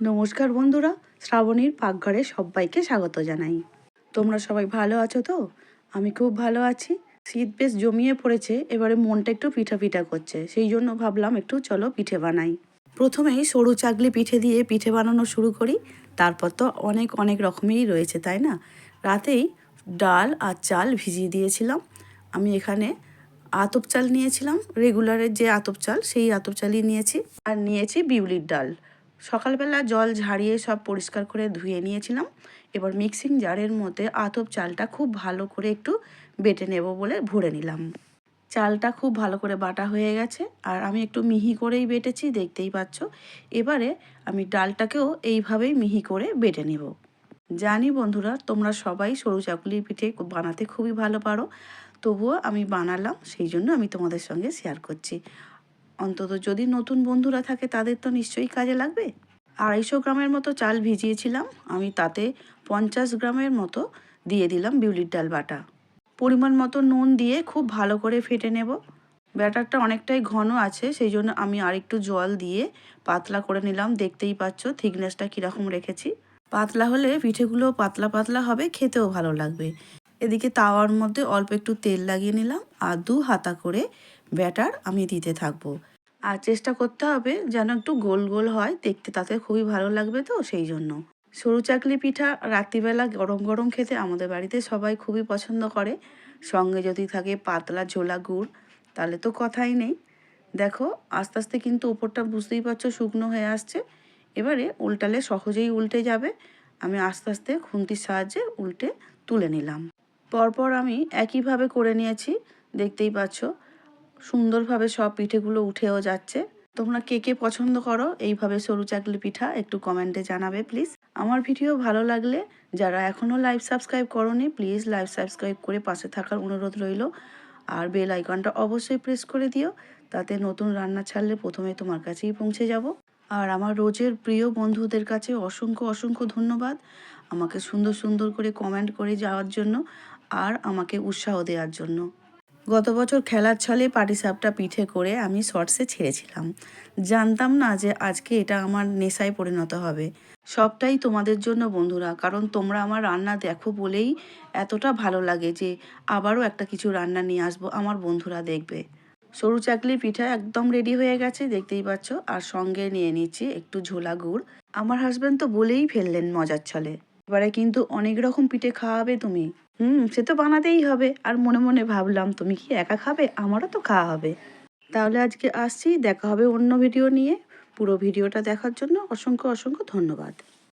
নমস্কার বন্ধুরা, শ্রাবণীর পাকঘরে সবাইকে স্বাগত জানাই। তোমরা সবাই ভালো আছো তো? আমি খুব ভালো আছি। শীত বেশ জমিয়ে পড়েছে, এবারে মনটা একটু পিঠা পিঠা করছে, সেই জন্য ভাবলাম একটু চলো পিঠে বানাই। প্রথমেই সরু চাকলি পিঠে দিয়ে পিঠে বানানো শুরু করি, তারপর তো অনেক অনেক রকমেরই রয়েছে, তাই না? রাতেই ডাল আর চাল ভিজিয়ে দিয়েছিলাম। আমি এখানে আতপ চাল নিয়েছিলাম, রেগুলারের যে আতপ চাল, সেই আতপ চালই নিয়েছি। আর নিয়েছি বিউলির ডাল। সকালবেলা জল ঝাড়িয়ে সব পরিষ্কার করে ধুয়ে নিয়েছিলাম। এবার মিক্সিং জারের মধ্যে আতপ চালটা খুব ভালো করে একটু বেটে নেব বলে ভরে নিলাম। চালটা খুব ভালো করে বাটা হয়ে গেছে আর আমি একটু মিহি করেই বেটেছি, দেখতেই পাচ্ছ। এবারে আমি ডালটাকেও এইভাবেই মিহি করে বেটে নেব। জানি বন্ধুরা, তোমরা সবাই সরু চাকুলি পিঠে বানাতে খুবই ভালো পারো। তবুও আমি বানালাম, সেই জন্য আমি তোমাদের সঙ্গে শেয়ার করছি। অন্তত যদি নতুন বন্ধুরা থাকে, তাদের তো নিশ্চয়ই কাজে লাগবে। আড়াইশো গ্রামের মতো চাল ভিজিয়েছিলাম, আমি তাতে পঞ্চাশ গ্রামের মতো দিয়ে দিলাম বিউলির ডাল বাটা। পরিমাণ মতো নুন দিয়ে খুব ভালো করে ফেটে নেব। ব্যাটারটা অনেকটাই ঘন আছে, সেই জন্য আমি আরেকটু জল দিয়ে পাতলা করে নিলাম। দেখতেই পাচ্ছ থিকনেসটা কীরকম রেখেছি। পাতলা হলে পিঠেগুলো পাতলা পাতলা হবে, খেতেও ভালো লাগবে। এদিকে তাওয়ার মধ্যে অল্প একটু তেল লাগিয়ে নিলাম আর দু হাতা করে ব্যাটার আমি দিতে থাকব। আর চেষ্টা করতে হবে যেন একটু গোল গোল হয়, দেখতে তাতে খুবই ভালো লাগবে তো সেই জন্য। সরু চাকলি পিঠা রাত্রিবেলা গরম গরম খেতে আমাদের বাড়িতে সবাই খুবই পছন্দ করে। সঙ্গে যদি থাকে পাতলা ঝোলা গুড়, তাহলে তো কথাই নেই। দেখো, আস্তে আস্তে কিন্তু ওপরটা বুঝতেই পারছ শুকনো হয়ে আসছে। এবারে উল্টালে সহজেই উল্টে যাবে। আমি আস্তে আস্তে খুন্তির সাহায্যে উল্টে তুলে নিলাম। পরপর আমি একইভাবে করে নিয়েছি, দেখতেই পাচ্ছ। সুন্দরভাবে সব পিঠেগুলো উঠেও যাচ্ছে। তোমরা কে কে পছন্দ করো, এইভাবে সরু চাকলি পিঠা একটু কমেন্টে জানাবে প্লিজ আমার ভিডিও ভালো লাগলে, যারা এখনও লাইভ সাবস্ক্রাইব করনি প্লিজ লাইভ সাবস্ক্রাইব করে পাশে থাকার অনুরোধ রইল। আর বেল আইকনটা অবশ্যই প্রেস করে দিও, তাতে নতুন রান্না ছাড়লে প্রথমে তোমার কাছেই পৌঁছে যাব। আর আমার রোজের প্রিয় বন্ধুদের কাছে অসংখ্য অসংখ্য ধন্যবাদ আমাকে সুন্দর সুন্দর করে কমেন্ট করে যাওয়ার জন্য, আর আমাকে উৎসাহ দেওয়ার জন্য। গত বছর খেলার ছলে পাটিসাপটা পিঠে করে আমি শর্টসে ছেড়েছিলাম। জানতাম না যে আজকে এটা আমার নেশায় পরিণত হবে। সবটাই তোমাদের জন্য বন্ধুরা, কারণ তোমরা আমার রান্না দেখো বলেই এতটা ভালো লাগে যে আবারও একটা কিছু রান্না নিয়ে আসব, আমার বন্ধুরা দেখবে। সরু চাকলি পিঠা একদম রেডি হয়ে গেছে, দেখতেই পাচ্ছ। আর সঙ্গে নিয়ে নিচ্ছি একটু ঝোলা গুড়। আমার হাজব্যান্ড তো বলেই ফেললেন মজার ছলে। এবারে কিন্তু অনেক রকম পিঠে খাওয়াবে তুমি। হুম, সে তো বানাতেই হবে। আর মনে মনে ভাবলাম, তুমি কি একা খাবে? আমারও তো খাওয়া হবে। তাহলে আজকে আসছি, দেখা হবে অন্য ভিডিও নিয়ে। পুরো ভিডিওটা দেখার জন্য অসংখ্য অসংখ্য ধন্যবাদ।